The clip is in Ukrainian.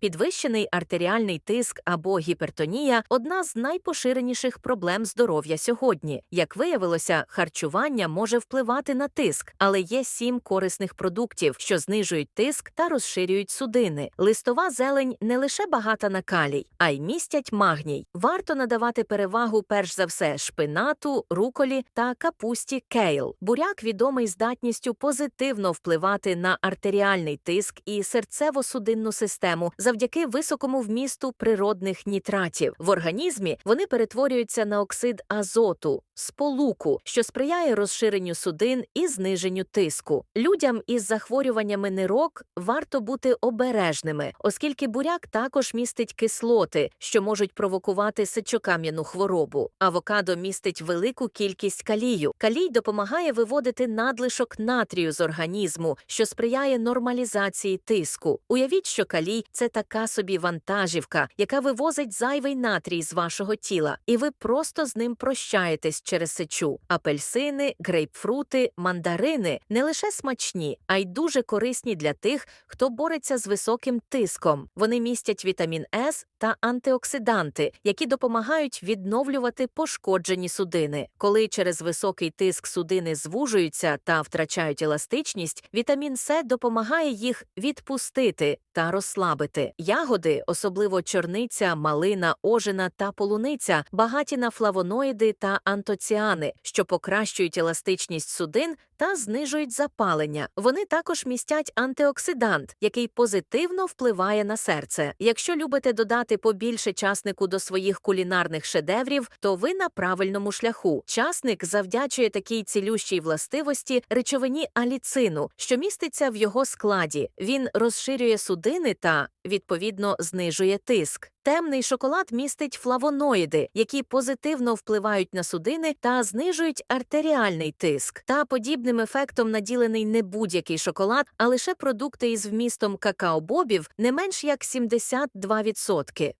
Підвищений артеріальний тиск або гіпертонія одна з найпоширеніших проблем здоров'я сьогодні. Як виявилося, харчування може впливати на тиск, але є сім корисних продуктів, що знижують тиск та розширюють судини. Листова зелень не лише багата на калій, а й містять магній. Варто надавати перевагу перш за все шпинату, руколі та капусті кейл. Буряк відомий здатністю позитивно впливати на артеріальний тиск і серцево-судинну систему завдяки високому вмісту природних нітратів. В організмі вони перетворюються на оксид азоту, сполуку, що сприяє розширенню судин і зниженню тиску. Людям із захворюваннями нирок варто бути обережними, оскільки буряк також містить кислоти, що можуть провокувати сечокам'яну хворобу. Авокадо містить велику кількість калію. Калій допомагає виводити надлишок натрію з організму, що сприяє нормалізації тиску. Уявіть, що калій це така собі вантажівка, яка вивозить зайвий натрій з вашого тіла, і ви просто з ним прощаєтесь через сечу. Апельсини, грейпфрути, мандарини не лише смачні, а й дуже корисні для тих, хто бореться з високим тиском. Вони містять вітамін С та антиоксиданти, які допомагають відновлювати пошкоджені судини. Коли через високий тиск судини звужуються та втрачають еластичність, вітамін С допомагає їх відпустити та розслабити. Ягоди, особливо чорниця, малина, ожина та полуниця, багаті на флавоноїди та антоціани, що покращують еластичність судин та знижують запалення. Вони також містять антиоксидант, який позитивно впливає на серце. Якщо любите додати побільше часнику до своїх кулінарних шедеврів, то ви на правильному шляху. Часник завдячує такій цілющій властивості речовині аліцину, що міститься в його складі. Він розширює судини та, відповідно, знижує тиск. Темний шоколад містить флавоноїди, які позитивно впливають на судини та знижують артеріальний тиск. Та подібним ефектом наділений не будь-який шоколад, а лише продукти із вмістом какаобобів не менш як 72%.